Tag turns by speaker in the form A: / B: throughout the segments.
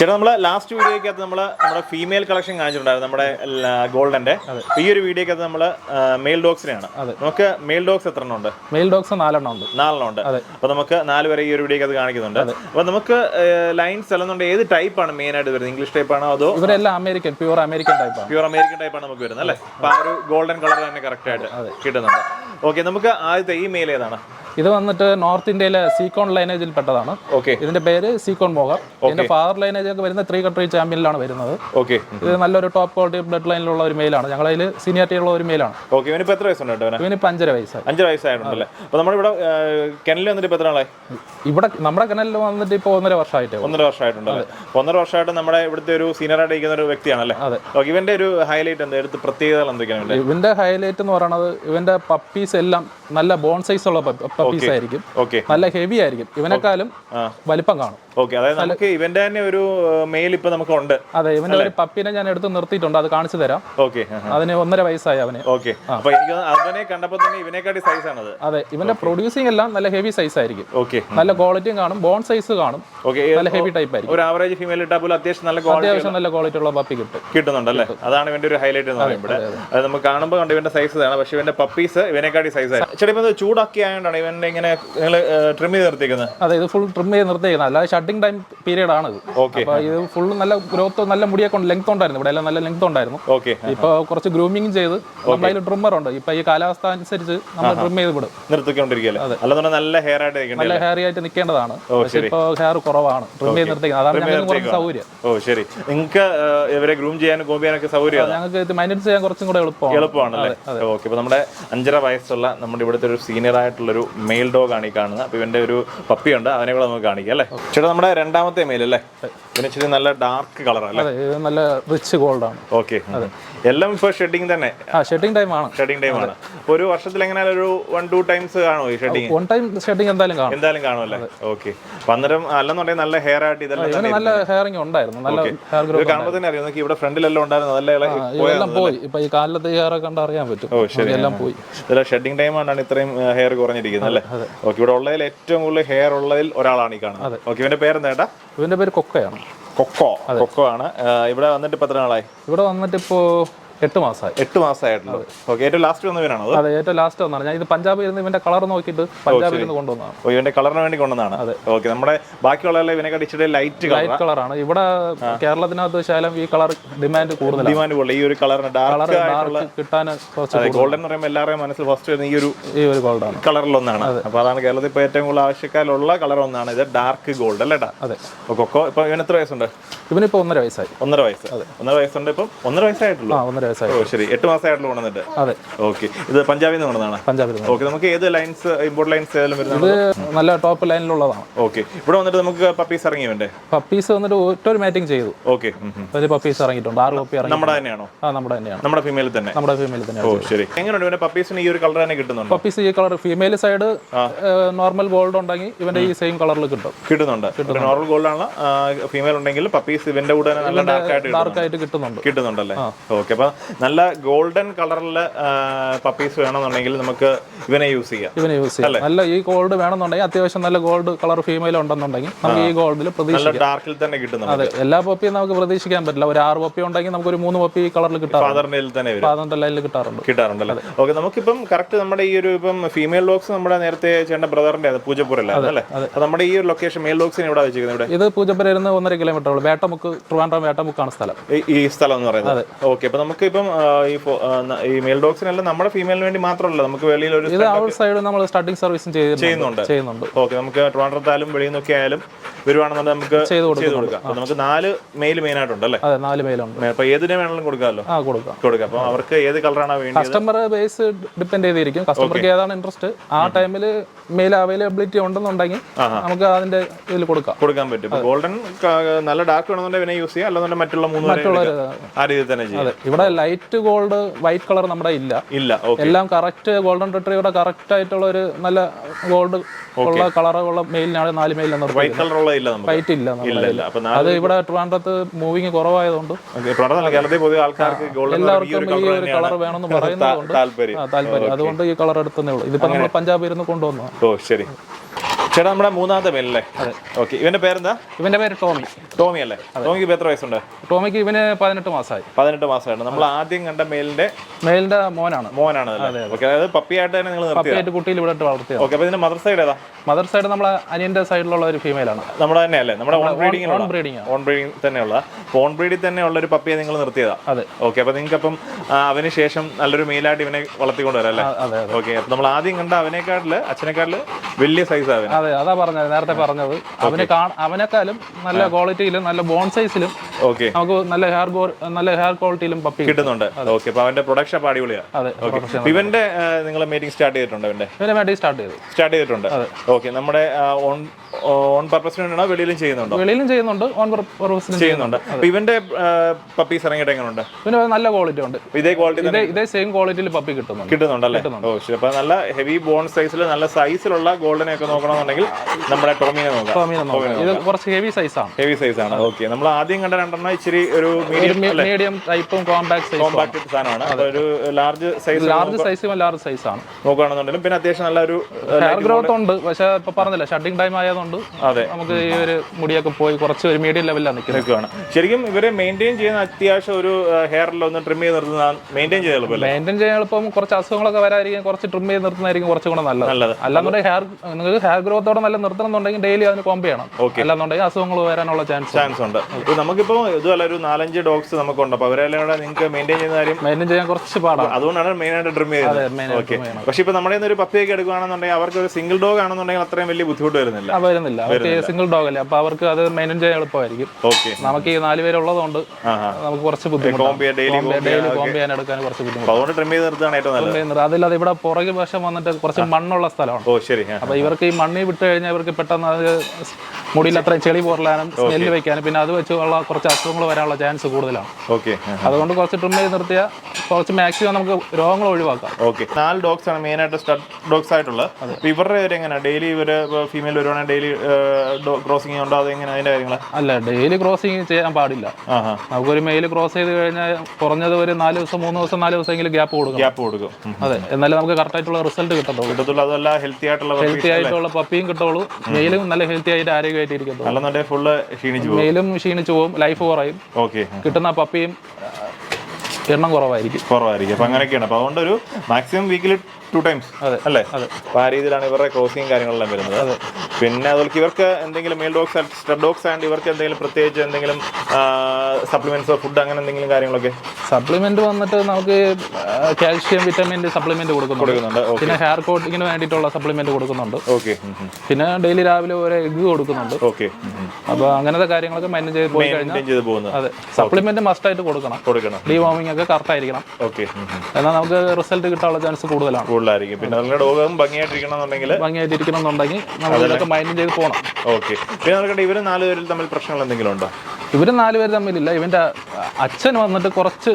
A: ചേട്ടാ നമ്മൾ ലാസ്റ്റ് വീഡിയോക്കകത്ത് നമ്മൾ നമ്മുടെ ഫീമെയിൽ കളക്ഷൻ കാണിച്ചിട്ടുണ്ടായിരുന്നു നമ്മുടെ ഗോൾഡന്റെ. ഈ ഒരു വീഡിയോക്കകത്ത് നമ്മൾ മെയിൽ ഡോഗ്സിനെയാണ് നമുക്ക് മെയിൽ ഡോഗ്സ് എത്ര എണ്ണം ഉണ്ട്?
B: മെയിൽ ഡോഗ്സ് നാലെണ്ണം ഉണ്ട്.
A: നാലെണ്ണം ഉണ്ട്. അപ്പൊ നമുക്ക് നാല് വരെ ഈ ഒരു വീഡിയോക്കകത്ത് കാണിക്കുന്നുണ്ട്. അപ്പൊ നമുക്ക് ലൈൻസ് അല്ലെന്നുണ്ട് ഏത് ടൈപ്പാണ് മെയിൻ ആയിട്ട് വരുന്നത്? ഇംഗ്ലീഷ് ടൈപ്പാണോ അതോ
B: ഇവരെല്ലാം അമേരിക്കൻ പ്യൂർ അമേരിക്കൻ ടൈപ്പാണ്
A: പ്യൂർ അമേരിക്കൻ ടൈപ്പാണ് നമുക്ക് വരുന്നത് അല്ലേ? അപ്പൊ ആ ഒരു ഗോൾഡൻ കളർ തന്നെ കറക്റ്റ് ആയിട്ട് കിട്ടുന്നുണ്ട്. ഓക്കെ നമുക്ക് ആദ്യത്തെ ഈ മെയിൽ ഏതാണ്?
B: ഇത് വന്നിട്ട് നോർത്ത് ഇന്ത്യയിലെ സീക്കോൺ ലൈനേജിൽ പെട്ടതാണ്.
A: ഓക്കെ.
B: ഇതിന്റെ പേര് സീക്കോൺ മോഹർ. ഇതിന്റെ ഫാദർ ലൈനേജ് ഒക്കെ വരുന്ന ത്രീ കൺട്രി ചാമ്പ്യനിലാണ് വരുന്നത്.
A: ഓക്കെ.
B: ഇത് നല്ലൊരു ടോപ്പ് ക്വാളിറ്റി ബ്ലഡ് ലൈനിലുള്ള ഒരു മെയിലാണ് ഞങ്ങളതിൽ സീനിയറിറ്റി ഉള്ള ഒരു മെയിലാണ്
A: ഓക്കെ. ഇവനിപ്പോ എത്ര വയസ്സുണ്ട് ഇവന്?
B: ഇപ്പം അഞ്ചര വയസ്സായി.
A: അഞ്ചര വയസ്സായിട്ടുണ്ടല്ലേ? അപ്പൊ നമ്മളിവിടെ കെനലിൽ വന്നിട്ട് ഇപ്പൊ എത്ര നാളായി?
B: ഇവിടെ നമ്മുടെ കനലിൽ വന്നിട്ട് ഇപ്പോൾ ഒന്നര വർഷമായിട്ട്.
A: ഒന്നര വർഷമായിട്ടുണ്ടല്ലേ? അപ്പൊ ഒന്നര വർഷമായിട്ട് നമ്മുടെ ഇവിടുത്തെ ഒരു സീനിയർ ഇരിക്കുന്ന ഒരു വ്യക്തിയാണല്ലേ?
B: അതെ.
A: ഓക്കെ. ഇവന്റെ ഒരു ഹൈലൈറ്റ് എന്താ? എടുത്ത് പ്രത്യേകതകൾ എന്തൊക്കെയാണ് ഇവന്റെ
B: ഹൈലൈറ്റ് എന്ന് പറയുന്നത് ഇവന്റെ പപ്പീസ് എല്ലാം നല്ല ബോൺ സൈസ് ഉള്ള പപ്പീസ് ആയിരിക്കും. നല്ല ഹെവി ആയിരിക്കും. ഇവനെക്കാളും വലിപ്പം കാണും.
A: ഓക്കെ അതായത് നമുക്ക് ഇവന്റെ തന്നെ ഒരു മെയിൽ ഇപ്പൊ നമുക്ക് ഉണ്ട്
B: അതെ ഇവന്റെ ഒരു പപ്പിനെ ഞാൻ എടുത്ത് നിർത്തിയിട്ടുണ്ട് അത് കാണിച്ചു തരാം.
A: ഓക്കെ
B: അതിന് ഒന്നര വയസ്സായി അവന്.
A: ഓക്കെ. അപ്പൊ എനിക്ക് അവനെ കണ്ടപ്പോ തന്നെ ഇവനെക്കാട്ടി സൈസ് ആണത്.
B: അതെ ഇവന്റെ പ്രൊഡ്യൂസിംഗ് എല്ലാം നല്ല ഹെവി സൈസ് ആയിരിക്കും.
A: ഓക്കെ
B: നല്ല ക്വാളിറ്റിയും കാണും ബോൺ സൈസ് കാണും.
A: ഓക്കെ
B: നല്ല ഹെവി ടൈപ്പ് ആയിരിക്കും.
A: ഒരു ആവറേജ് ഫീമെയിൽ ഇട്ടാൽ പോലും അത്യാവശ്യം നല്ല ക്വാളിറ്റി
B: അത്യാവശ്യം നല്ല ക്വാളിറ്റി ഉള്ള പപ്പി കിട്ടും.
A: കിട്ടുന്നുണ്ട് കിട്ടുന്നുണ്ടല്ലേ അതാണ് ഇവന്റെ ഒരു ഹൈലൈറ്റ് എന്ന് പറയുമ്പോൾ അത് നമുക്ക് കാണുമ്പോൾ കണ്ട് ഇവന്റെ സൈസ് ആണ് പക്ഷെ ഇവന്റെ പപ്പീസ് ഇവനെക്കാട്ടി സൈസ് ആണ് ചേട്ടാ ഇപ്പൊ ചൂടാക്കി ആയതുകൊണ്ടാണ് ഇവന്റെ ഇങ്ങനെ നിങ്ങൾ ട്രിം ചെയ്ത് നിർത്തിക്കുന്നത്
B: അതെ ഇത് ഫുൾ ട്രിം ചെയ്ത് നിർത്തിക്കുന്നത് അല്ലാതെ ഷട്ടിംഗ് ടൈം പീരീഡ് ആണ് ഇത്. അപ്പോൾ ഇത് ഫുൾ നല്ല ഗ്രോത്ത് നല്ല മുടിയൊക്കെ ലെങ്ത് ഉണ്ടായിരുന്നു. ഇവിടെ എല്ലാം നല്ല ലെങ്ത് ഉണ്ടായിരുന്നു.
A: ഓക്കെ
B: ഇപ്പൊ കുറച്ച് ഗ്രൂമിങ് ചെയ്ത് നമ്മളതിൽ ട്രിമ്മർ ഉണ്ട്. ഇപ്പൊ ഈ കാലാവസ്ഥ അനുസരിച്ച് നമ്മൾ ട്രിം ചെയ്ത് വിടും.
A: നിർത്തിക്കൊണ്ടിരിക്കുകയല്ലേ? നല്ല ഹെയർ ആയിട്ട്
B: നല്ല ഹെയർ ആയിട്ട് നിൽക്കേണ്ടതാണ്. പക്ഷെ ഇപ്പൊ ഹെയർ കുറവാണ്. ട്രിം ചെയ്ത് നിർത്തിക്കുന്നത് അതാണ് ഞങ്ങൾക്ക് കുറച്ച് സൗകര്യം.
A: ഓ ശരി. നിങ്ങൾക്ക് ഇവരെ ഗ്രൂം ചെയ്യാനും കോം ചെയ്യാനൊക്കെ സൗകര്യം
B: ഞങ്ങൾക്ക് ഇത് മൈനസ് ചെയ്യാൻ കുറച്ചും കൂടെ എളുപ്പമാണ്.
A: എളുപ്പമാണല്ലേ? ഓക്കെ അപ്പോൾ നമ്മുടെ അഞ്ചര വയസ്സുള്ള നമ്മുടെ ഇവിടുത്തെ ഒരു സീനിയർ ആയിട്ടുള്ള ഒരു മെയിൽ ഡോഗ് ആണ് ഈ കാണുന്നത്. അപ്പൊ ഇവന്റെ ഒരു പപ്പിയുണ്ട് അവനെ കൂടെ നമുക്ക് കാണിക്കാം അല്ലേ? ചേട്ടാ നമ്മുടെ രണ്ടാമത്തെ മെയിൽ അല്ലേ? പിന്നെ ഇച്ചിരി നല്ല ഡാർക്ക് കളർ അല്ലേ?
B: നല്ല റിച്ച് ഗോൾഡ് ആണ്.
A: ഓക്കെ എല്ലാം ഇപ്പൊ ഷെഡിങ് തന്നെ.
B: ആ ഷെഡിങ് ടൈം ആണ്.
A: ഷെഡിങ് ടൈം ആണ്. ഒരു വർഷത്തിൽ എങ്ങനെ ഒരു വൺ ടു ടൈംസ് കാണുമോ ഈ ഷെഡിങ്
B: വൺ ടൈം ഷെഡിങ് എന്തായാലും കാണും.
A: എന്തായാലും കാണുമല്ലേ ഓക്കെ അപ്പൊ അന്നേരം അല്ലെന്നുണ്ടെങ്കിൽ നല്ല ഹെയർ ആയിട്ട് ഇതെല്ലാം
B: നല്ല ഹെയറിങ് ഉണ്ടായിരുന്നു. നല്ല ഹെയർ
A: ഇത്
B: ഗ്രോത്ത്
A: കാണുമ്പോൾ തന്നെ അറിയാം. നോക്കി ഇവിടെ ഫ്രണ്ടിൽ എല്ലാം ഉണ്ടായിരുന്നു. നല്ല ഇളകി
B: ഇതെല്ലാം പോയി ഇപ്പോ ഈ കാലത്തെ ഹെയർ കണ്ട അറിയാൻ പറ്റും.
A: ഓ ശരി.
B: എല്ലാം പോയി.
A: ഇതിലെ ഷെഡിങ് ടൈം ആണ്. ഇത്രയും ഹെയർ കുറഞ്ഞിരിക്കുന്നത് അല്ലേ? ഓക്കെ ഇവിടെ ഉള്ളതിൽ ഏറ്റവും കൂടുതൽ ഹെയർ ഉള്ളതിൽ ഒരാളാണ് ഈ കാണുന്നത്. ഓക്കെ ഇവന്റെ പേരെന്താ ചേട്ടാ?
B: ഇവന്റെ പേര് കൊക്കയാണ്.
A: കൊക്കോ. കൊക്കോ ആണ്. ഇവിടെ വന്നിട്ട് ഇപ്പൊ എത്ര നാളായി?
B: ഇവിടെ വന്നിട്ട് ഇപ്പോ എട്ട് മാസമായി.
A: എട്ട് മാസമായിട്ടുള്ളത്. ഓക്കെ ഏറ്റവും ലാസ്റ്റ് വന്ന വീനാണോ അത്?
B: അതെ ഏറ്റവും ലാസ്റ്റ് വന്നാണ്. ഞാൻ ഇത് പഞ്ചാബിൽ ഇരുന്ന് ഇവന്റെ കളർ നോക്കിയിട്ട് പഞ്ചാബിൽ നിന്ന് കൊണ്ടുവന്നതാണ്.
A: ഓ ഇവന്റെ കളറിന് വേണ്ടി കൊണ്ടുവന്നാണ് ഓക്കെ നമ്മുടെ ബാക്കിയുള്ള ഇവനെക്കാട്ടി ഇച്ചിരി ലൈറ്റ് കളർ
B: ലൈറ്റ് കളറാണ് ഇവിടെ കേരളത്തിനകത്ത് ശാലം ഈ കളർ ഡിമാൻഡ് കൂടുതൽ
A: ഡിമാൻഡ് കൂടുതൽ. ഈ ഒരു കളറിന് ഡാർക്ക്
B: കിട്ടാൻ കുറച്ച്
A: ഗോൾഡൻ എന്ന് പറയുമ്പോൾ എല്ലാവരുടെയും മനസ്സിൽ ഫസ്റ്റ് വരുന്ന ഈ ഒരു
B: ഈ ഒരു ഗോൾഡാണ്
A: കളറിലൊന്നാണ് അപ്പൊ അതാണ് കേരളത്തിൽ ഇപ്പൊ ഏറ്റവും കൂടുതൽ ആവശ്യക്കാരുള്ള കളർ ഒന്നാണ് ഇത് ഡാർക്ക് ഗോൾഡ് അല്ലേടാ
B: അതെ.
A: ഓക്കെ കൊക്കോ ഇപ്പൊ ഇവന് എത്ര വയസ്സുണ്ട്?
B: ഇവനിപ്പോ ഒന്നര വയസ്സായി.
A: ഒന്നര വയസ്സ്. അതെ. ഒന്നര വയസ്സുണ്ട് ഇപ്പം? ഒന്നര വയസ്സായിട്ടുള്ളൂ.
B: ഒന്നര വയസ്സായി
A: ഓ ശരി. എട്ട് മാസമായിട്ടുള്ള കൊണ്ടുവന്നിട്ട്
B: അതെ.
A: ഓക്കെ ഇത് പഞ്ചാബിൽ നിന്ന് കൊണ്ടുവന്നാണ്
B: പഞ്ചാബിൽ നിന്ന്.
A: ഓക്കെ നമുക്ക് ഏത് ലൈൻസ് ഇമ്പോർട്ട് ലൈൻസ് ഏതെങ്കിലും വരുന്നത്
B: നല്ല ടോപ്പ് ലൈനിലുള്ളതാണ്
A: ഓക്കെ ഇവിടെ വന്നിട്ട് നമുക്ക് പപ്പീസ് ഇറങ്ങി വേണ്ടേ
B: പപ്പീസ് വന്നിട്ട് ഒറ്റ ഒരു മാറ്റിംഗ് ചെയ്തു
A: ഓക്കെ
B: ഒരു പപ്പീസ് ഇറങ്ങിയിട്ടുണ്ട്. ആറ് പപ്പി ഇറങ്ങി
A: നമ്മുടെ തന്നെയാണോ?
B: ആ നമ്മുടെ തന്നെയാണ്.
A: നമ്മുടെ ഫീമെയിൽ തന്നെ.
B: നമ്മുടെ ഫീമെയിൽ
A: ഓ
B: തന്നെയാണ്
A: ശരി. എങ്ങനെയുണ്ട് ഇവന്റെ പപ്പീസിന് ഈ ഒരു കളർ തന്നെ കിട്ടുന്നുണ്ട്?
B: പപ്പീസ് ഈ colour female side normal gold ഉണ്ടെങ്കിൽ ഇവന്റെ ഈ സെയിം കളറിൽ കിട്ടും.
A: കിട്ടുന്നുണ്ട്. നോർമൽ ഗോൾഡ് ആണ് ഫീമെയിൽ ഉണ്ടെങ്കിൽ പപ്പീസ് ഇവന്റെ കൂടെ നല്ല ഡാർക്ക് ആയിട്ട്
B: കിട്ടുന്നുണ്ട്.
A: കിട്ടുന്നുണ്ടല്ലേ? ഓക്കെ അപ്പൊ നല്ല ഗോൾഡൻ കളറിലെ പപ്പീസ് വേണമെന്നുണ്ടെങ്കിൽ നമുക്ക് ഇവനെ യൂസ് ചെയ്യാം.
B: ഇവനെ യൂസ് ചെയ്യാം. നല്ല ഈ ഗോൾഡ് വേണമെന്നുണ്ടെങ്കിൽ അത്യാവശ്യം നല്ല ഗോൾഡ് കളർ ഫീമെയിൽ ഉണ്ടെന്നുണ്ടെങ്കിൽ നമുക്ക് ഈ ഗോൾഡിൽ പ്രതീക്ഷിക്കാം.
A: ഡാർക്കിൽ തന്നെ കിട്ടുന്നുണ്ട്
B: അതെ എല്ലാ പപ്പിയും നമുക്ക് പ്രതീക്ഷിക്കാൻ പറ്റില്ല. ഒരു ആറ് പപ്പി ഉണ്ടെങ്കിൽ നമുക്ക് ഒരു മൂന്ന് പപ്പി ഈ കളറിൽ കിട്ടാറുണ്ട്. കിട്ടാറുണ്ട്.
A: കിട്ടാറുണ്ടല്ലേ? ഓക്കെ നമുക്കിപ്പം കറക്റ്റ് നമ്മുടെ ഈ ഒരു ഇപ്പം ഫീമെയിൽ ഡോഗ്സ് നമ്മുടെ നേരത്തെ ചേട്ടൻ ബ്രദറിന്റെ പൂജപ്പുരല്ല നമ്മുടെ ഈ ഒരു ലൊക്കേഷൻ മെയിൽ ഡോഗ്സിന് എവിടെ വെച്ചിരിക്കുന്നത് ഇവിടെ.
B: ഇത് പൂജപ്പുര നിന്ന് ഒന്നര കിലോമീറ്റർ ഉള്ളൂ. വേട്ടമുക്ക് ട്രിവാൻഡ്രം വേട്ടമുക്കാണ് സ്ഥലം.
A: ഈ സ്ഥലം എന്ന് പറയുന്നത്. ഓക്കെ അപ്പൊ നമുക്ക് ഇപ്പം ഈ ഈ മെയിൽ ഡോക്സിനല്ല നമ്മുടെ ഫീമെയിലിന് വേണ്ടി മാത്രമല്ല നമുക്ക് വെളിയിൽ ഒരു
B: ഇത് ഔട്ട് സൈഡ് നമ്മൾ സ്റ്റാർട്ടിംഗ് സർവീസും
A: ചെയ്യുന്നുണ്ട്.
B: ചെയ്യുന്നുണ്ട്.
A: ഓക്കെ നമുക്ക് ട്രിവാൻഡ്രത്തായാലും വെളിയിൽ നിന്നൊക്കെ ആയാലും വരുവാണെന്നുണ്ടെങ്കിൽ നമുക്ക്
B: ചെയ്ത് കൊടുക്കാം.
A: അപ്പൊ നമുക്ക് നാല് മെയിൽ മെയിൻ ആയിട്ടുണ്ട് അല്ലേ?
B: അതെ നാല് മെയിലുണ്ട്
A: അപ്പൊ ഏതിനെ വേണമെങ്കിലും കൊടുക്കാമല്ലോ?
B: ആ കൊടുക്കാം.
A: കൊടുക്കാം. അപ്പൊ അവർക്ക് ഏത് കളറാണ് വേണ്ടത്
B: കസ്റ്റമർ ബേസ് ഡിപെൻഡ് ചെയ്തിരിക്കും. കസ്റ്റമർക്ക് ഏതാണ് ഇൻട്രസ്റ്റ് ആ ടൈമിൽ മെയിൽ അവൈലബിലിറ്റി ഉണ്ടെന്നുണ്ടെങ്കിൽ നമുക്ക് അതിന്റെ ഇതിൽ കൊടുക്കാം.
A: കൊടുക്കാൻ പറ്റും. ഗോൾഡൻ നല്ല ഡാർക്ക് വേണമെന്നുണ്ടെങ്കിൽ പിന്നെ യൂസ് ചെയ്യാം. അല്ലെന്നുണ്ടെങ്കിൽ മറ്റുള്ള മൂന്ന്. ആ രീതിയിൽ തന്നെ ചെയ്യാം.
B: ഇവിടെ ലൈറ്റ് ഗോൾഡ് വൈറ്റ് കളർ നമ്മുടെ ഇല്ല.
A: ഇല്ല
B: എല്ലാം കറക്റ്റ് ഗോൾഡൻ റിട്രീവറുടെ കറക്റ്റ് ആയിട്ടുള്ള ഒരു നല്ല ഗോൾഡ് ഉള്ള കളറുള്ള മെയിലിനാണ് നാല് മെയിൽ
A: വൈറ്റ് കളർ ഇല്ല
B: അത് ഇവിടെ ട്രിവാൻഡ്രത്ത് മൂവിങ് കുറവായതുകൊണ്ട് എല്ലാവർക്കും ഈ
A: കളർ
B: ഒരു കളർ വേണമെന്ന് പറയുന്നതുകൊണ്ട്
A: താല്പര്യം.
B: അതുകൊണ്ട് ഈ കളർ എടുത്തേ ഉള്ളൂ. ഇതിപ്പോ നമ്മൾ പഞ്ചാബിൽ ഇരുന്ന് കൊണ്ടുവന്നു
A: ഓ ശരി. ചേട്ടാ നമ്മുടെ മൂന്നാമത്തെ മേലല്ലേ ഓക്കെ. ഇവന്റെ പേരെന്താ?
B: ഇവന്റെ പേര് ടോമി.
A: ടോമി അല്ലേ? ടോമിക്ക് ഇപ്പൊ എത്ര വയസ്സുണ്ട്?
B: ടോമിക്ക് ഇവന് പതിനെട്ട് മാസമായി
A: പതിനെട്ട് മാസമായിട്ട്. നമ്മൾ ആദ്യം കണ്ട മേലിന്റെ
B: മേലിന്റെ മോനാണ്.
A: മോനാണ് ഓക്കെ. അതായത് പപ്പിയായിട്ട് തന്നെ നിങ്ങൾ
B: ആയിട്ട് കുട്ടിയിൽ ഇവിടെ വളർത്തിയത്.
A: ഓക്കെ. അപ്പൊ ഇതിന്റെ മദർ സൈഡ് ഏതാ?
B: മദർ സൈഡ് നമ്മളെ അനിയന്റെ സൈഡിലുള്ള ഒരു ഫീമെയിൽ ഫീമെയിലാണ്
A: നമ്മുടെ തന്നെയല്ലേ നമ്മുടെ ഓൺ ബ്രീഡിംഗ്
B: ഓൺ ബ്രീഡിംഗ് ആണ്
A: ഓൺ ബ്രീഡിംഗ് തന്നെയുള്ള ഓൺ ബ്രീഡിൽ തന്നെയുള്ള ഒരു പപ്പിയെ നിങ്ങൾ നിർത്തിയതാ?
B: അതെ.
A: ഓക്കെ. അപ്പൊ നിങ്ങൾക്ക് അപ്പം അവന് ശേഷം നല്ലൊരു മെയിലായിട്ട് ഇവനെ വളർത്തിക്കൊണ്ടുവരാം അല്ലേ? ഓക്കെ. നമ്മൾ ആദ്യം കണ്ട അവനേക്കാട്ടിൽ അച്ഛനെക്കാട്ടിൽ വലിയ സൈസ് അവന്.
B: അതെ അതാ പറഞ്ഞത് നേരത്തെ പറഞ്ഞത്. അവന് അവനേക്കാളും നല്ല ക്വാളിറ്റിയിലും നല്ല ബോൺ സൈസിലും
A: ഓക്കെ
B: നമുക്ക് നല്ല ഹെയർ നല്ല ഹെയർ ക്വാളിറ്റിയിലും പപ്പി
A: കിട്ടുന്നുണ്ട്. ഓക്കെ അപ്പൊ അവന്റെ പ്രൊഡക്ഷൻ അപ്പൊ
B: അതെ
A: ഇവന്റെ നിങ്ങൾ മീറ്റിംഗ് സ്റ്റാർട്ട് ചെയ്തിട്ടുണ്ട് ഇവന്റെ?
B: ഇവന്റെ മീറ്റിംഗ് സ്റ്റാർട്ട് ചെയ്തു.
A: സ്റ്റാർട്ട് ചെയ്തിട്ടുണ്ട്. ഓക്കെ നമ്മുടെ ഓൺ ഓൺ പർപ്പസിന് വേണ്ടിയാണോ വെളിയിലും ചെയ്യുന്നുണ്ടോ?
B: വെളിയിലും ചെയ്യുന്നുണ്ട് ഓൺ പർപ്പസ്
A: ചെയ്യുന്നുണ്ട്. അപ്പൊ ഇവന്റെ പപ്പീസ് ഇറങ്ങിയിട്ട് എങ്ങനെയുണ്ട്?
B: പിന്നെ നല്ല ക്വാളിറ്റി ഉണ്ട്.
A: ഇതേ ക്വാളിറ്റി
B: ഇതേ ഇതേ സെയിം ക്വാളിറ്റിയിൽ പപ്പി കിട്ടുന്നുണ്ട്.
A: കിട്ടുന്നുണ്ടല്ലേ? ഓ ശരി. അപ്പൊ നല്ല ഹെവി ബോൺ സൈസിൽ നല്ല സൈസിലുള്ള ഗോൾഡിനെ ഒക്കെ നോക്കണമെന്നുണ്ടെങ്കിൽ നമ്മുടെ ടോമിനെ നോക്കാം.
B: ഇത് കുറച്ച് ഹെവി സൈസാണ്
A: ഹെവി സൈസ് ആണ്. ഓക്കെ നമ്മൾ ആദ്യം കണ്ട രണ്ടെണ്ണം ഇച്ചിരി ഒരു മീഡിയം
B: മീഡിയം ടൈപ്പും കോമ്പാക്ട് സൈസും
A: കോമ്പാക്ട് സാധനമാണ്. അതൊരു ഒരു ലാർജ് സൈസ്
B: ലാർജ് സൈസും ലാർജ് സൈസ് ആണ്.
A: നോക്കുകയാണെന്നുണ്ടെങ്കിലും പിന്നെ അത്യാവശ്യം നല്ല ഒരു
B: ഹെയർ ഗ്രോത്ത് ഉണ്ട്. പക്ഷേ ഇപ്പൊ പറഞ്ഞില്ല ഷട്ടിംഗ് ടൈം ആയതുകൊണ്ട്
A: അതെ.
B: നമുക്ക് ഈ ഒരു മുടിയൊക്കെ പോയി കുറച്ച് ഒരു മീഡിയം ലെവലിലാണ്
A: നിൽക്കുകയാണ്. ശരിക്കും ഇവരെ മെയിന്റെയിൻ ചെയ്യുന്ന അത്യാവശ്യം ഒരു ഹെയറിൽ ഒന്ന് ട്രിം ചെയ്ത് നിർത്തുന്ന മെയിന്റെയിൻ ചെയ്ത് എളുപ്പമല്ലേ
B: മെയിന്റെയിൻ ചെയ്യാൻ എളുപ്പം. കുറച്ച് അസുഖങ്ങളൊക്കെ വരാതിരിക്കും കുറച്ച് ട്രിം ചെയ്ത് നിർത്തുന്നതായിരിക്കും കുറച്ചും കൂടെ നല്ലത്.
A: നല്ലത്.
B: അല്ലാന്നുണ്ടെങ്കിൽ ഹെയർ നിങ്ങൾക്ക് ഹെയർ ഗ്രോത്തോടെ നല്ല നിർത്തണമെന്നുണ്ടെങ്കിൽ ഡെയിലി അതിന് കോമ്പ് ചെയ്യണം. അല്ലാന്നുണ്ടെങ്കിൽ അസുഖങ്ങൾ വരാനുള്ള ചാൻസ്
A: ചാൻസ് ഉണ്ട്. നമുക്കിപ്പോ ഇതുമല്ല ഒരു നാലഞ്ച് ഡോഗ്സ് നമുക്കുണ്ട്. അപ്പൊ അവരെല്ലാം കൂടെ നിങ്ങൾക്ക് മെയിന്റെയിൻ ചെയ്യുന്ന കാര്യം
B: മെയിന്റെയിൻ ചെയ്യാൻ കുറച്ച് പാടാണ്.
A: അതുകൊണ്ടാണ് മെയിൻ ആയിട്ട് ട്രിം ചെയ്യുന്നത്. ഓക്കെ പക്ഷെ ഇപ്പൊ നമ്മുടെ ഒരു പപ്പിയൊക്കെ എടുക്കുകയാണെന്നുണ്ടെങ്കിൽ അവർക്ക് ഒരു സിംഗിൾ ഡോഗ് ആണെന്നുണ്ടെങ്കിൽ അത്രയും വലിയ ബുദ്ധിമുട്ട് വരുന്നില്ല.
B: വരുന്നില്ല. സിംഗിൾ ഡോഗ് അല്ലേ? അപ്പൊ അവർക്ക് അത് മെയിന്റെയിൻ ചെയ്യാൻ എളുപ്പമായിരിക്കും.
A: ഓക്കെ
B: നമുക്ക് ഈ നാല് പേരുള്ളതുകൊണ്ട് നമുക്ക് കുറച്ച്
A: ബുദ്ധിമുട്ട് ഡെയിലി
B: ഡെയിലി കോമ്പ് ചെയ്യാൻ എടുക്കാൻ കുറച്ച് ബുദ്ധിമുട്ട്
A: അതുകൊണ്ട് ട്രിം ചെയ്ത് നിർത്താണ് ഏറ്റവും നല്ലത്.
B: അതില്ലാതെ ഇവിടെ പുറകെ വശം വന്നിട്ട് കുറച്ച് മണ്ണുള്ള സ്ഥലമാണ്.
A: ഓ ശരി. അപ്പോൾ
B: അപ്പൊ ഇവർക്ക് ഈ മണ്ണിൽ വിട്ട് കഴിഞ്ഞാൽ ഇവർക്ക് പെട്ടെന്ന് അത് മുടിയിൽ അത്രയും ചെളി പോറലാനും സ്മെല്ല് വെക്കാനും പിന്നെ അത് വെച്ച് ഉള്ള കുറച്ച് അസുഖങ്ങൾ വരാനുള്ള ചാൻസ് കൂടുതലാണ്.
A: ഓക്കെ.
B: അതുകൊണ്ട് കുറച്ച് ട്രിം ചെയ്ത് നിർത്തിയാൽ കുറച്ച് മാക്സിമം നമുക്ക് രോഗങ്ങൾ ഒഴിവാക്കാം.
A: ഓക്കെ. നാല് ഡോഗ്സ് ആണ് മെയിൻ ആയിട്ട് സ്റ്റഡ് ഡോഗ്സ് ആയിട്ടുള്ളത്. ഇവരുടെ ഒരു എങ്ങനെയാണ് ഡെയിലി ഇവർ ഫീമെയിൽ വരുവാണെങ്കിൽ ഡെയിലി ക്രോസിംഗ് ഉണ്ടോ? അത് എങ്ങനെ അതിന്റെ കാര്യങ്ങൾ
B: അല്ല ഡെയിലി ക്രോസിങ് ചെയ്യാൻ പാടില്ല. നമുക്കൊരു മെയിൽ ക്രോസ് ചെയ്ത് കഴിഞ്ഞാൽ കുറഞ്ഞത് ഒരു നാല് ദിവസം മൂന്ന് ദിവസം നാല് ദിവസം എങ്കിലും ഗ്യാപ്പ് കൊടുക്കും.
A: ഗ്യാപ്പ് കൊടുക്കും
B: അതെ. എന്നാലും നമുക്ക് കറക്റ്റ് ആയിട്ടുള്ള റിസൾട്ട് കിട്ടത്തുള്ളൂ.
A: കിട്ടത്തുള്ളൂ. അതല്ല ഹെൽത്തി ആയിട്ടുള്ള
B: ഹെൽത്തി ആയിട്ടുള്ള പപ്പിയും കിട്ടുള്ളൂ. മെയിലും നല്ല ഹെൽത്തി ആയിട്ട് ആരോഗ്യമായിട്ട് ഇരിക്കത്തുള്ളൂ മെയിലും ക്ഷീണിച്ചു പോകും. ലൈഫ് കുറയും.
A: ഓക്കെ
B: കിട്ടുന്ന പപ്പിയും എണ്ണം കുറവായിരിക്കും.
A: കുറവായിരിക്കും. അപ്പൊ അങ്ങനെയൊക്കെയാണ്. അപ്പൊ അതുകൊണ്ട് ഒരു മാക്സിമം വീക്കിലി ടു ടൈംസ്
B: അതെ.
A: അല്ലേ?
B: അതെ.
A: അപ്പൊ ആ രീതിയിലാണ് ഇവരുടെ ക്രോസിങ് കാര്യങ്ങളെല്ലാം വരുന്നത്. പിന്നെ അതുപോലെ ഇവർക്ക് എന്തെങ്കിലും male dogs stud dogs and ഇവർക്ക് എന്തെങ്കിലും പ്രത്യേകിച്ച് എന്തെങ്കിലും സപ്ലിമെന്റ്സോ ഫുഡ് അങ്ങനെ എന്തെങ്കിലും കാര്യങ്ങളൊക്കെ?
B: സപ്ലിമെന്റ് വന്നിട്ട് നമുക്ക് കാൽഷ്യം വിറ്റമിൻ സപ്ലിമെന്റ് കൊടുക്കുന്നുണ്ട്. പിന്നെ ഹെയർ കോട്ടിങ്ങിന് വേണ്ടിയിട്ടുള്ള സപ്ലിമെന്റ് കൊടുക്കുന്നുണ്ട്.
A: ഓക്കെ
B: പിന്നെ ഡെയിലി രാവിലെ ഒരു എഗ് കൊടുക്കുന്നുണ്ട്.
A: ഓക്കെ
B: അപ്പോൾ അങ്ങനത്തെ കാര്യങ്ങളൊക്കെ മെയിൻ ചെയ്ത് പോയി കഴിഞ്ഞാൽ അതെ. സപ്ലിമെന്റ് മസ്റ്റ് ആയിട്ട് കൊടുക്കണം.
A: കൊടുക്കണം.
B: ഡീ ഡിവോമിംഗ് ഒക്കെ കറക്റ്റ് ആയിരിക്കണം.
A: ഓക്കെ
B: എന്നാൽ നമുക്ക് റിസൾട്ട് കിട്ടാനുള്ള ചാൻസ് കൂടുതലാണ്.
A: കൂടുതലായിരിക്കും. പിന്നെ നിങ്ങളുടെ ഡോഗും ഭംഗിയായിട്ടിരിക്കണം എന്നുണ്ടെങ്കിൽ
B: ഭംഗിയായിട്ടിരിക്കണം എന്നുണ്ടെങ്കിൽ നമ്മൾ മൈൻഡ് ചെയ്ത് പോകണം
A: ഓക്കെ. പിന്നെ നോക്കട്ടെ ഇവർ നാലുപേരിൽ തമ്മിൽ പ്രശ്നങ്ങൾ എന്തെങ്കിലും ഉണ്ടോ?
B: ഇവർ നാലുപേര് തമ്മിലില്ല. ഇവന്റെ അച്ഛൻ വന്നിട്ട് കുറച്ച്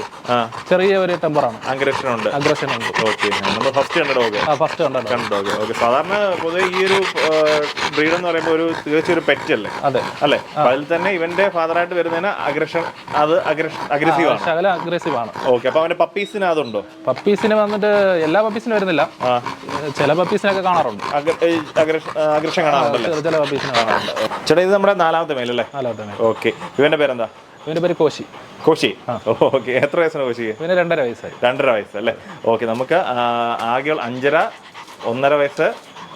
B: ചെറിയ ഒരു ടെമ്പറാണ്
A: അഗ്രഷനുണ്ട്.
B: അഗ്രഷൻ ഉണ്ട്.
A: ഓക്കെ. നമ്മൾ ഫസ്റ്റ് കണ്ട ഡോഗ്
B: ആ ഫസ്റ്റ് കണ്ടോ
A: കണ്ട ഡോഗ് ഓക്കെ. സാധാരണ പൊതുവെ ഈ ഒരു ബ്രീഡ് എന്ന് പറയുമ്പോൾ ഒരു തീർച്ചയായും ഒരു പെറ്റ് അല്ലേ?
B: അതെ.
A: അല്ലേ? അതിൽ തന്നെ ഇവന്റെ ഫാദറായിട്ട് വരുന്നതിന് അഗ്രഷൻ അത് അഗ്രഷൻ അഗ്രസീവ് ആണ്.
B: ശകല അഗ്രസീവ് ആണ്.
A: ഓക്കെ. അപ്പൊ അവന്റെ പപ്പീസിന് അതുണ്ടോ?
B: പപ്പീസിന് വന്നിട്ട് എല്ലാ പപ്പീസിനും വരുന്നില്ല. ചില പപ്പീസിനൊക്കെ കാണാറുണ്ട്.
A: അഗ്രഷൻ കാണാറുണ്ടല്ലേ?
B: ചില പപ്പീസിനെ കാണാറുണ്ട്.
A: ചേട്ടാ ഇത് നമ്മുടെ നാലാമത്തെ മേലല്ലേ
B: നാലാമത്തെ
A: ഓക്കെ. ഇവന്റെ പേരെന്താ?
B: ഇവന്റെ പേര് കോശി.
A: കോശി? ഓക്കെ. എത്ര വയസ്സാണ് കോശിക്ക്
B: ഇവന് രണ്ടര വയസ്സായി.
A: രണ്ടര വയസ്സ് അല്ലേ? ഓക്കെ നമുക്ക് ആകെ അഞ്ചര ഒന്നര വയസ്സ്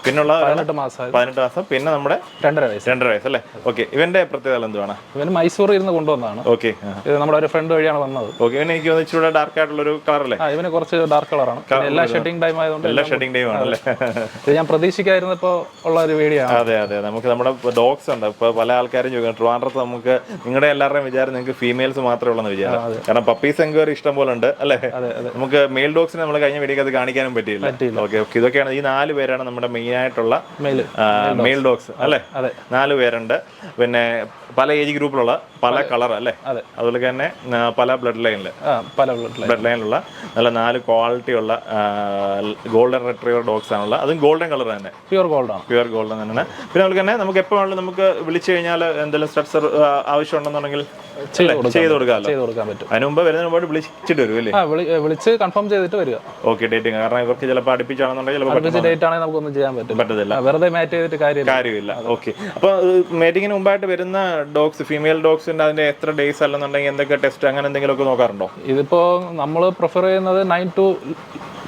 A: പിന്നുള്ള
B: പതിനെട്ട് മാസം.
A: പതിനെട്ട് മാസം. പിന്നെ നമ്മുടെ
B: രണ്ടര വയസ്സ്.
A: രണ്ടര വയസ്സ് അല്ലേ? ഓക്കെ ഇവന്റെ പ്രത്യേകത എന്താണ്
B: ഇവന് മൈസൂർ ഇരുന്ന് കൊണ്ടുവന്നതാണ്.
A: ഓക്കെ
B: ഇത് നമ്മുടെ ഒരു ഫ്രണ്ട് വഴിയാണ് വന്നത്.
A: ഓക്കെ ഇവന് എനിക്ക് ഇച്ചിരി ഡാർക്ക് ആയിട്ടുള്ള ഒരു കളർ അല്ലേ?
B: ഇവന് കുറച്ച് ഡാർക്ക് കളറാണ് എല്ലാ ഷെഡിങ് ടൈം ആയതുകൊണ്ട്
A: എല്ലാ ഷെഡിങ് ടൈം ആണല്ലേ
B: ഇത് ഞാൻ പ്രതീക്ഷിക്കായിരുന്നപ്പോ ഉള്ള ഒരു വീഡിയോ
A: അതെ അതെ നമുക്ക് നമ്മുടെ ഡോഗ്സ് ഉണ്ട്. ഇപ്പൊ പല ആൾക്കാരും ചോദിക്കണം ട്രിവാൻഡ്രത്ത് നമുക്ക് നിങ്ങളുടെ എല്ലാവരുടെയും വിചാരം നിങ്ങൾക്ക് ഫീമെയിൽസ് മാത്രമേ ഉള്ളെന്ന് വിചാരം. കാരണം പപ്പീസ് എൻക്വയറി ഇഷ്ടം പോലെ ഉണ്ട് അല്ലേ? നമുക്ക് മെയിൽ ഡോഗ്സിനെ നമ്മൾ കഴിഞ്ഞ വീഡിയോ അത് കാണിക്കാനും പറ്റിയില്ല. ഓക്കെ ഓക്കെ ഇതൊക്കെയാണ് ഈ നാല് പേരാണ് നമ്മുടെ മെയിൻ ആയിട്ടുള്ള
B: മെയിൽ
A: ഡോഗ്സ് അല്ലേ. നാല് പേരുണ്ട്. പിന്നെ പല ഏജ് ഗ്രൂപ്പിലുള്ള പല കളർ അല്ലേ?
B: അതെ.
A: അതുപോലെ തന്നെ പല ബ്ലഡ് ലൈനിൽ
B: പല
A: ബ്ലഡ് ലൈനിലുള്ള നല്ല നാല് ക്വാളിറ്റി ഉള്ള ഗോൾഡൻ റിട്രീവർ ഡോഗ്സ് ആണുള്ള അതും ഗോൾഡൻ കളർ തന്നെ.
B: പ്യുർ ഗോൾഡ് ആണ്.
A: പ്യുവർ ഗോൾഡൻ തന്നെയാണ്. പിന്നെ അതുപോലെ തന്നെ നമുക്ക് എപ്പോഴാണ് നമുക്ക് വിളിച്ചു കഴിഞ്ഞാൽ എന്തെങ്കിലും സ്ട്രക്ചർ ആവശ്യമുണ്ടെന്നുണ്ടെങ്കിൽ
B: ചെയ്ത് കൊടുക്കാം
A: ചെയ്ത് കൊടുക്കാമല്ലോ.
B: ചെയ്ത് കൊടുക്കാൻ പറ്റും.
A: അതിന് മുമ്പ് വരുന്നതിന് മുമ്പ് വിളിച്ചിട്ട് വരും അല്ലേ?
B: ആ വിളി വിളിച്ച് കൺഫേം ചെയ്തിട്ട് വരിക.
A: ഓക്കെ ഡേറ്റിംഗ് കാരണം ഇവർക്ക് ചിലപ്പോൾ അടുപ്പിച്ചാണെന്നുണ്ടെങ്കിൽ ചിലപ്പോൾ
B: അടുപ്പിച്ച് ഡേറ്റ് ആണെങ്കിൽ നമുക്കൊന്നും ചെയ്യാൻ പറ്റില്ല.
A: പറ്റത്തില്ല.
B: ആ, വെറുതെ മാറ്റ് ചെയ്തിട്ട് കാര്യമില്ല.
A: കാര്യമില്ല. ഓക്കെ അപ്പോൾ മീറ്റിങ്ങിന് മുമ്പായിട്ട് വരുന്ന ഡോഗ്സ് ഫീമെയിൽ ഡോഗ്സിന്റെ അതിന്റെ എത്ര ഡേയ്സ് അല്ലെന്നുണ്ടെങ്കിൽ എന്തൊക്കെ ടെസ്റ്റ് അങ്ങനെ എന്തെങ്കിലുമൊക്കെ നോക്കാറുണ്ടോ?
B: ഇതിപ്പോ നമ്മൾ പ്രിഫർ ചെയ്യുന്നത് നയൻ ടു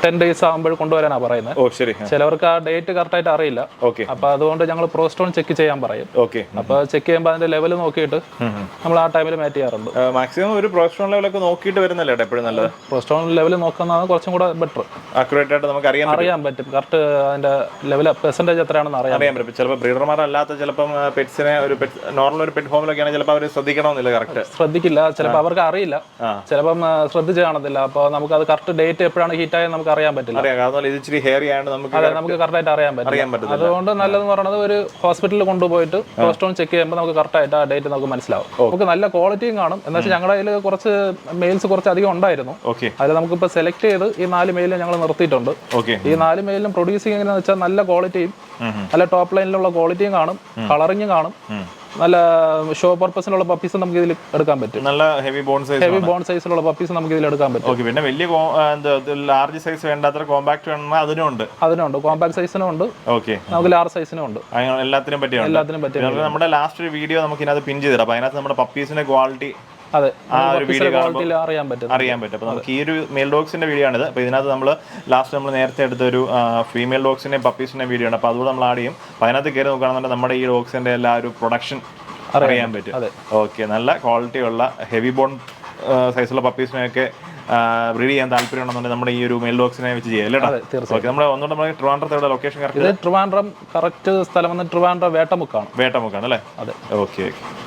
B: ടെൻ ഡേയ്സ് ആകുമ്പോൾ കൊണ്ടുവരാനാണ് പറയുന്നത്
A: ഓ ശരി.
B: ചിലവർക്ക് ആ ഡേറ്റ് കറക്റ്റ് ആയിട്ട് അറിയില്ല.
A: ഓക്കെ.
B: അപ്പൊ അതുകൊണ്ട് ഞങ്ങൾ പ്രോസ്റ്റോൺ ചെക്ക് ചെയ്യാൻ പറയും.
A: ഓക്കെ.
B: അപ്പൊ ചെക്ക് ചെയ്യുമ്പോൾ അതിന്റെ ലെവൽ നോക്കിയിട്ട് നമ്മൾ ആ ടൈമിൽ മാറ്റ് ചെയ്യാറുണ്ട്.
A: മാക്സിമം ഒരു പ്രൊഫഷണൽ ലെവലൊക്കെ നോക്കിയിട്ട് വരുന്നല്ലേ എപ്പോഴും നല്ലത്?
B: പ്രോസ്റ്റോൺ ലെവൽ നോക്കുന്നതാണ് കുറച്ചും കൂടെ ബെറ്റർ
A: അക്യുറേറ്റ് ആയിട്ട് നമുക്ക് അറിയാൻ പറ്റും.
B: അറിയാൻ പറ്റും. കറക്റ്റ് അതിന്റെ ലെവൽ പെർസെന്റേജ് എത്രയാണെന്ന് അറിയാൻ
A: അറിയാൻ പറ്റും. ചിലപ്പോൾ ബ്രീഡർമാരല്ലാത്ത ചിലപ്പോൾ പെറ്റ്സിനെ ഒരു നോർമൽ ഒരു പെറ്റ് ഹോമിലൊക്കെയാണ് ചിലപ്പോൾ അവർ ശ്രദ്ധിക്കണമെന്നില്ല കറക്റ്റ്
B: ശ്രദ്ധിക്കില്ല. ചിലപ്പോൾ അവർക്ക് അറിയില്ല. ചിലപ്പം ശ്രദ്ധിച്ച് കാണത്തില്ല. അപ്പോൾ നമുക്ക് അത് കറക്റ്റ് ഡേറ്റ് എപ്പോഴാണ് ഹീറ്റ് ആയത് നമുക്ക് അറിയാൻ പറ്റില്ല.
A: അറിയാം. കാരണം ഇത് ഇച്ചിരി ഹെയറി ആണ് നമുക്ക്
B: അതെ നമുക്ക് കറക്റ്റായിട്ട് അറിയാൻ പറ്റില്ല.
A: അറിയാൻ പറ്റും
B: അതുകൊണ്ട് നല്ലതെന്ന് പറയുന്നത് ഒരു ഹോസ്പിറ്റലിൽ കൊണ്ടുപോയിട്ട് കൊളസ്ട്രോൾ ചെക്ക് ചെയ്യുമ്പോൾ നമുക്ക് കറക്റ്റ് ആയിട്ട് ആ ഡേറ്റ് നമുക്ക് മനസ്സിലാവും. നമുക്ക് നല്ല ക്വാളിറ്റിയും കാണും. എന്താ വെച്ചാൽ ഞങ്ങളുടെ കയ്യിൽ കുറച്ച് മെയിൽസ് കുറച്ച് അധികം ഉണ്ടായിരുന്നു. അതിൽ നമുക്കിപ്പോൾ സെലക്ട് ചെയ്ത് ഈ നാല് മെയിലും ഞങ്ങൾ നിർത്തിയിട്ടുണ്ട്. ഈ നാല് മെയിലും പ്രൊഡ്യൂസിങ് എങ്ങനെയാണെന്ന് വെച്ചാൽ നല്ല ക്വാളിറ്റിയും നല്ല ടോപ്പ് ലൈനിലുള്ള ക്വാളിറ്റിയും കാണും. കളറിങ്ങും കാണും. നല്ല ഷോ പർപ്പസിനുള്ള പപ്പീസ് നമുക്ക് ഇതിൽ എടുക്കാൻ പറ്റും.
A: നല്ല heavy bone size
B: heavy bone സൈസിലുള്ള പപ്പീസ് നമുക്ക് ഇതിൽ എടുക്കാൻ പറ്റും.
A: ഓക്കെ പിന്നെ വലിയ ലാർജ് സൈസ് വേണ്ടാത്ര കോമ്പാക്ട് വേണമെങ്കിൽ അതിനും ഉണ്ട്
B: അതിനും ഉണ്ട് കോമ്പാക്ട് സൈസിനും ഉണ്ട്.
A: ഓക്കെ
B: നമുക്ക് ലാർജ് സൈസിനും ഉണ്ട്.
A: എല്ലാത്തിനും പറ്റിയുണ്ട്
B: എല്ലാത്തിനും പറ്റിയ
A: നമ്മുടെ ലാസ്റ്റ് ഒരു വീഡിയോ നമുക്ക് ഇതിനകത്ത് പിൻ ചെയ്തിടാം. അപ്പൊ അതിനകത്ത് നമ്മുടെ പപ്പീസിന്റെ ക്വാളിറ്റി
B: അതെ
A: ആ ഒരു വീഡിയോ
B: കാണുമ്പോൾ അറിയാൻ പറ്റും.
A: അറിയാൻ പറ്റും. അപ്പോൾ നമുക്ക് ഈ ഒരു മെയിൽ ഡോഗ്സിന്റെ വീഡിയോ ആണിത്. അപ്പോൾ ഇതിനകത്ത് നമ്മൾ ലാസ്റ്റ് നമ്മൾ നേരത്തെ എടുത്ത ഒരു ഫീമെയിൽ ഡോഗ്സിന്റെയും പപ്പീസിന്റെയും വീഡിയോ ആണ്. അപ്പോൾ അതുകൂടെ നമ്മൾ ആഡ് ചെയ്യും. അപ്പോൾ അതിനകത്ത് കയറി നോക്കുകയാണെന്നുണ്ടെങ്കിൽ നമ്മുടെ ഈ ഡോഗ്സിന്റെ എല്ലാ ഒരു പ്രൊഡക്ഷൻ അറിയാൻ പറ്റും. ഓക്കെ നല്ല ക്വാളിറ്റി ഉള്ള ഹെവി ബോൺ സൈസുള്ള പപ്പീസിനെയൊക്കെ ബ്രീഡ് ചെയ്യാൻ താല്പര്യം ഉണ്ടെന്നുണ്ടെങ്കിൽ നമ്മുടെ ഈ ഒരു മെയിൽ ഡോക്സിനെ വെച്ച് ചെയ്യാം
B: തീർച്ചയായും.
A: നമ്മൾ ഒന്നുകൂടെ നമ്മൾ ട്രിവാൻഡ്രത്തെ ലൊക്കേഷൻ കറക്റ്റ്
B: ഇത് ട്രിവാൻഡ്രം കറക്റ്റ് സ്ഥലം വന്ന് ട്രിവാൻഡ്രം വേട്ടമുക്കാണ്.
A: വേട്ടമുക്കാണ് അല്ലേ?
B: അതെ.
A: Okay okay